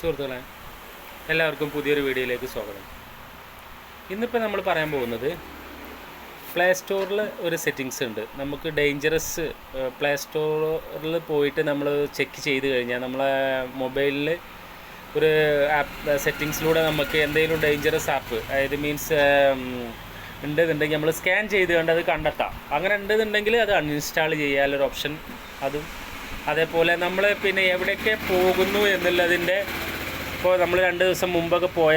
സുഹൃത്തുക്കളെ എല്ലാവർക്കും പുതിയൊരു വീഡിയോയിലേക്ക് സ്വാഗതം. ഇന്നിപ്പോൾ നമ്മൾ പറയാൻ പോകുന്നത് പ്ലേ സ്റ്റോറിൽ ഒരു സെറ്റിങ്സ് ഉണ്ട്. നമുക്ക് ഡേഞ്ചറസ് പ്ലേ സ്റ്റോറിൽ പോയിട്ട് നമ്മൾ ചെക്ക് ചെയ്ത് കഴിഞ്ഞാൽ നമ്മളെ മൊബൈലിൽ ഒരു ആപ്പ് സെറ്റിങ്സിലൂടെ നമുക്ക് എന്തെങ്കിലും ഡേഞ്ചറസ് ആപ്പ് അതായത് മീൻസ് ഉണ്ടെന്നുണ്ടെങ്കിൽ നമ്മൾ സ്കാൻ ചെയ്ത് കണ്ട് അത് കണ്ടെത്താം. അങ്ങനെ ഉണ്ടെന്നുണ്ടെങ്കിൽ അത് അൺഇൻസ്റ്റാൾ ചെയ്യാനൊരു ഓപ്ഷൻ അതും. അതേപോലെ നമ്മൾ പിന്നെ എവിടെയൊക്കെ പോകുന്നു എന്നുള്ളതിന്റെ ഇപ്പോൾ നമ്മൾ രണ്ട് ദിവസം മുമ്പൊക്കെ പോയ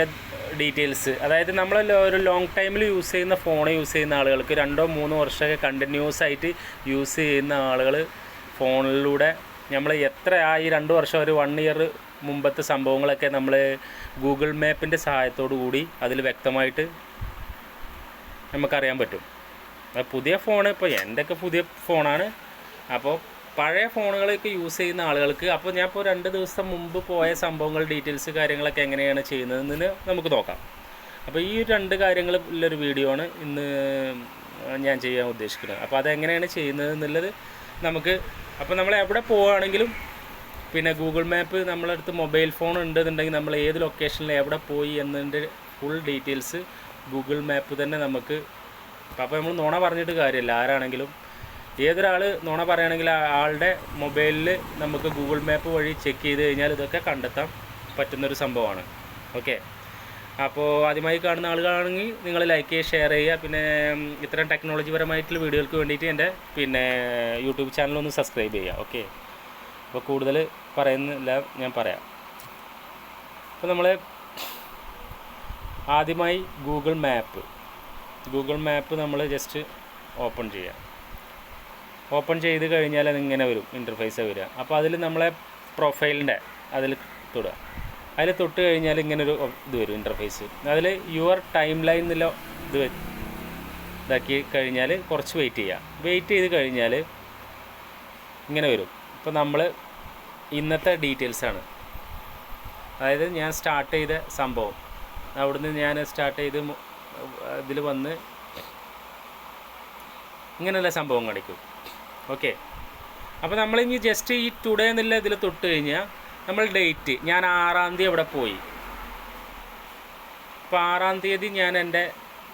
ഡീറ്റെയിൽസ്. അതായത് നമ്മൾ ഒരു ലോങ് ടൈമിൽ യൂസ് ചെയ്യുന്ന ഫോൺ യൂസ് ചെയ്യുന്ന ആളുകൾക്ക് രണ്ടോ മൂന്നോ വർഷമൊക്കെ കണ്ടിന്യൂസ് ആയിട്ട് യൂസ് ചെയ്യുന്ന ആളുകൾ ഫോണിലൂടെ നമ്മൾ എത്ര ആ ഈ രണ്ട് വർഷം ഒരു വൺ ഇയർ മുമ്പത്തെ സംഭവങ്ങളൊക്കെ നമ്മൾ ഗൂഗിൾ മാപ്പിന്റെ സഹായത്തോടു കൂടി അതിൽ വ്യക്തമായിട്ട് നമുക്കറിയാൻ പറ്റും. പുതിയ ഫോൺ ഇപ്പോൾ എന്റെയൊക്കെ പുതിയ ഫോണാണ് അപ്പോൾ പഴയ ഫോണുകളൊക്കെ യൂസ് ചെയ്യുന്ന ആളുകൾക്ക് അപ്പോൾ ഞാൻ ഇപ്പോൾ രണ്ട് ദിവസം മുമ്പ് പോയ സംഭവങ്ങൾ ഡീറ്റെയിൽസ് കാര്യങ്ങളൊക്കെ എങ്ങനെയാണ് ചെയ്യുന്നതെന്ന് നമുക്ക് നോക്കാം. അപ്പോൾ ഈ രണ്ട് കാര്യങ്ങളുള്ളൊരു വീഡിയോ ആണ് ഇന്ന് ഞാൻ ചെയ്യാൻ ഉദ്ദേശിക്കുന്നത്. അപ്പോൾ അതെങ്ങനെയാണ് ചെയ്യുന്നത് എന്നുള്ളത് നമുക്ക് അപ്പോൾ നമ്മൾ എവിടെ പോവുകയാണെങ്കിലും പിന്നെ ഗൂഗിൾ മാപ്പ് നമ്മളടുത്ത് മൊബൈൽ ഫോൺ ഉണ്ടെന്നുണ്ടെങ്കിൽ നമ്മൾ ഏത് ലൊക്കേഷനിൽ എവിടെ പോയി എന്നതിന്റെ ഫുൾ ഡീറ്റെയിൽസ് ഗൂഗിൾ മാപ്പ് തന്നെ നമുക്ക് അപ്പോൾ നമ്മൾ നുണ പറഞ്ഞിട്ട് കാര്യമില്ല. ആരാണെങ്കിലും ഏതൊരാൾ നുണ പറയുകയാണെങ്കിൽ ആളുടെ മൊബൈലിൽ നമുക്ക് ഗൂഗിൾ മാപ്പ് വഴി ചെക്ക് ചെയ്ത് കഴിഞ്ഞാൽ ഇതൊക്കെ കണ്ടെത്താൻ പറ്റുന്നൊരു സംഭവമാണ്. ഓക്കെ? അപ്പോൾ ആദ്യമായി കാണുന്ന ആളുകളാണെങ്കിൽ നിങ്ങൾ ലൈക്ക് ചെയ്യുക ഷെയർ ചെയ്യുക. പിന്നെ ഇത്തരം ടെക്നോളജി പരമായിട്ടുള്ള വീഡിയോകൾക്ക് വേണ്ടിയിട്ട് എന്റെ പിന്നെ യൂട്യൂബ് ചാനലൊന്ന് സബ്സ്ക്രൈബ് ചെയ്യുക. ഓക്കെ? അപ്പോൾ കൂടുതൽ പറയുന്നില്ല ഞാൻ പറയാം. അപ്പോൾ നമ്മൾ ആദ്യമായി ഗൂഗിൾ മാപ്പ്. ഗൂഗിൾ മാപ്പ് നമ്മൾ ജസ്റ്റ് ഓപ്പൺ ചെയ്യാം ഓപ്പൺ ചെയ്ത് കഴിഞ്ഞാൽ ഇങ്ങനെ വരും ഇന്റർഫേസ് വരിക. അപ്പോൾ അതിൽ നമ്മളെ പ്രൊഫൈലിന്റെ അതിൽ തൊടുക. അതിൽ തൊട്ട് കഴിഞ്ഞാൽ ഇങ്ങനൊരു ഇത് വരും ഇന്റർഫേസ് അതിൽ യുവർ ടൈം ലൈൻ എന്നുള്ള ഇത് ഇതാക്കി കഴിഞ്ഞാൽ കുറച്ച് വെയിറ്റ് ചെയ്യുക വെയിറ്റ് ചെയ്ത് കഴിഞ്ഞാൽ ഇങ്ങനെ വരും. ഇപ്പോൾ നമ്മൾ ഇന്നത്തെ ഡീറ്റെയിൽസാണ് അതായത് ഞാൻ സ്റ്റാർട്ട് ചെയ്ത സംഭവം. അവിടുന്ന് ഞാൻ സ്റ്റാർട്ട് ചെയ്ത് ഇതിൽ വന്ന് ഇങ്ങനെയുള്ള സംഭവം കാണിക്കും. ഓക്കെ അപ്പോൾ നമ്മളിനി ജസ്റ്റ് ഈ ടുഡേ എന്നുള്ള ഇതിൽ തൊട്ട് കഴിഞ്ഞാൽ നമ്മൾ ഡേറ്റ് ഞാൻ ആറാം തീയതി അവിടെ പോയി. അപ്പോൾ ആറാം തീയതി ഞാൻ എന്റെ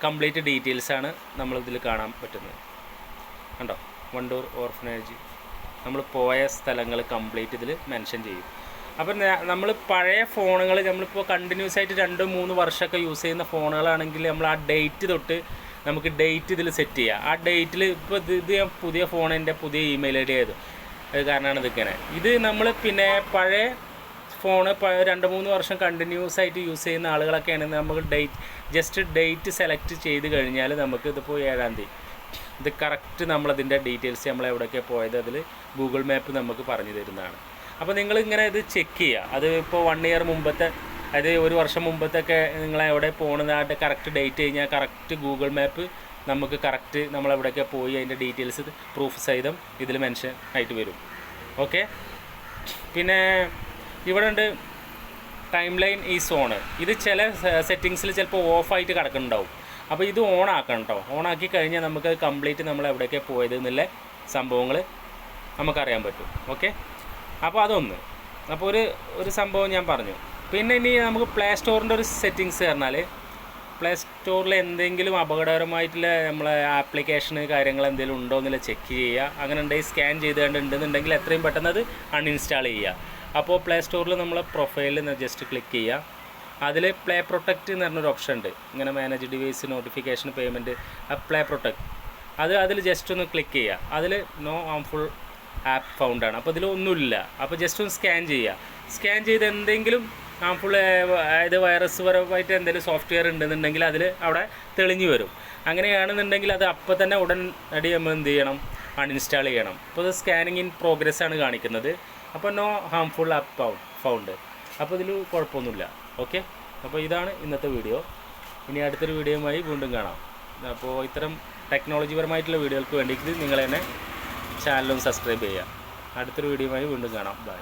കംപ്ലീറ്റ് ഡീറ്റെയിൽസാണ് നമ്മളിതിൽ കാണാൻ പറ്റുന്നത്. കണ്ടോ? വണ്ടൂർ ഓർഫനേജ് നമ്മൾ പോയ സ്ഥലങ്ങൾ കംപ്ലീറ്റ് ഇതിൽ മെൻഷൻ ചെയ്യും. അപ്പം നമ്മൾ പഴയ ഫോണുകൾ നമ്മളിപ്പോൾ കണ്ടിന്യൂസ് ആയിട്ട് രണ്ട് മൂന്ന് വർഷമൊക്കെ യൂസ് ചെയ്യുന്ന ഫോണുകളാണെങ്കിൽ നമ്മൾ ആ ഡേറ്റ് തൊട്ട് നമുക്ക് ഡേറ്റ് ഇതിൽ സെറ്റ് ചെയ്യാം. ആ ഡേറ്റിൽ ഇപ്പോൾ ഇത് ഞാൻ പുതിയ ഫോണിന്റെ പുതിയ ഇമെയിൽ ഐ ഡി ആയത്. അത് കാരണമാണ് ഇതിങ്ങനെ. ഇത് നമ്മൾ പിന്നെ പഴയ ഫോണ് രണ്ട് മൂന്ന് വർഷം കണ്ടിന്യൂസ് ആയിട്ട് യൂസ് ചെയ്യുന്ന ആളുകളൊക്കെ ആണെങ്കിൽ നമുക്ക് ഡേറ്റ് ജസ്റ്റ് ഡേറ്റ് സെലക്ട് ചെയ്ത് കഴിഞ്ഞാൽ നമുക്ക് ഇതിപ്പോൾ ഏഴാം തീയതി. ഇത് കറക്റ്റ് നമ്മളതിന്റെ ഡീറ്റെയിൽസ് നമ്മൾ എവിടെയൊക്കെ പോയത് അതിൽ ഗൂഗിൾ മാപ്പ് നമുക്ക് പറഞ്ഞു തരുന്നതാണ്. അപ്പോൾ നിങ്ങൾ ഇങ്ങനെ ഇത് ചെക്ക് ചെയ്യുക അത് ഇപ്പോൾ വൺ ഇയർ മുമ്പത്തെ അതായത് ഒരു വർഷം മുമ്പത്തൊക്കെ നിങ്ങൾ എവിടെ പോകുന്നതായിട്ട് കറക്റ്റ് ഡേറ്റ് കഴിഞ്ഞാൽ കറക്റ്റ് ഗൂഗിൾ മാപ്പ് നമുക്ക് കറക്റ്റ് നമ്മൾ എവിടെയൊക്കെ പോയി അതിന്റെ ഡീറ്റെയിൽസ് പ്രൂഫ് സഹിതം ഇതിൽ മെൻഷൻ ആയിട്ട് വരും. ഓക്കെ പിന്നെ ഇവിടെ ഉണ്ട് ടൈം ലൈൻ ഈ സോണ് ഇത് ചില സെറ്റിങ്സിൽ ചിലപ്പോൾ ഓഫായിട്ട് കിടക്കുന്നുണ്ടാവും. അപ്പോൾ ഇത് ഓൺ ആക്കണം കേട്ടോ ഓൺ ആക്കി കഴിഞ്ഞാൽ നമുക്ക് കംപ്ലീറ്റ് നമ്മൾ എവിടെയൊക്കെ പോയത് എന്നുള്ള സംഭവങ്ങൾ നമുക്കറിയാൻ പറ്റും. ഓക്കെ അപ്പോൾ അതൊന്ന്. അപ്പോൾ ഒരു ഒരു സംഭവം ഞാൻ പറഞ്ഞു. പിന്നെ ഇനി നമുക്ക് പ്ലേ സ്റ്റോറിന്റെ ഒരു സെറ്റിങ്സ് പറഞ്ഞാൽ പ്ലേ സ്റ്റോറിൽ എന്തെങ്കിലും അപകടകരമായിട്ടുള്ള നമ്മളെ ആപ്ലിക്കേഷൻ കാര്യങ്ങൾ എന്തെങ്കിലും ഉണ്ടോ എന്നുള്ള ചെക്ക് ചെയ്യുക. അങ്ങനെ ഉണ്ടെങ്കിൽ സ്കാൻ ചെയ്ത് കണ്ടുണ്ടെന്നുണ്ടെങ്കിൽ എത്രയും പെട്ടെന്ന് അത് അൺഇൻസ്റ്റാൾ ചെയ്യുക. അപ്പോൾ പ്ലേ സ്റ്റോറിൽ നമ്മളെ പ്രൊഫൈലിൽ ജസ്റ്റ് ക്ലിക്ക് ചെയ്യുക. അതിൽ പ്ലേ പ്രൊട്ടക്റ്റ് എന്ന് പറഞ്ഞൊരു ഓപ്ഷൻ ഉണ്ട്. ഇങ്ങനെ manage device notification payment play protect അത് അതിൽ ജസ്റ്റ് ഒന്ന് ക്ലിക്ക് ചെയ്യുക. അതിൽ നോ ഹാംഫുൾ ആപ്പ് ഫൗണ്ടാണ് അപ്പോൾ ഇതിലൊന്നുമില്ല അപ്പോൾ ജസ്റ്റ് ഒന്ന് സ്കാൻ ചെയ്യുക. സ്കാൻ ചെയ്ത് എന്തെങ്കിലും ഹാംഫുൾ അതായത് വൈറസ് പരമായിട്ട് എന്തെങ്കിലും സോഫ്റ്റ്വെയർ ഉണ്ടെന്നുണ്ടെങ്കിൽ അതിൽ അവിടെ തെളിഞ്ഞു വരും. അങ്ങനെയാണെന്നുണ്ടെങ്കിൽ അത് അപ്പോൾ തന്നെ ഉടൻ അടി നമ്മൾ എന്ത് ചെയ്യണം? അൺഇൻസ്റ്റാൾ ചെയ്യണം. അപ്പോൾ ഇത് സ്കാനിങ് ഇൻ പ്രോഗ്രസ് ആണ് കാണിക്കുന്നത്. അപ്പോൾ നോ ഹാംഫുൾ ആപ്പ് ഫൗണ്ട് അപ്പോൾ ഇതിൽ കുഴപ്പമൊന്നുമില്ല. ഓക്കെ അപ്പോൾ ഇതാണ് ഇന്നത്തെ വീഡിയോ ഇനി അടുത്തൊരു വീഡിയോയുമായി വീണ്ടും കാണാം. അപ്പോൾ ഇത്തരം ടെക്നോളജി പരമായിട്ടുള്ള വീഡിയോകൾക്ക് വേണ്ടിയിട്ട് നിങ്ങൾ തന്നെ ചാനലും സബ്സ്ക്രൈബ് ചെയ്യുക. അടുത്തൊരു വീഡിയോയുമായി വീണ്ടും കാണാം. ബൈ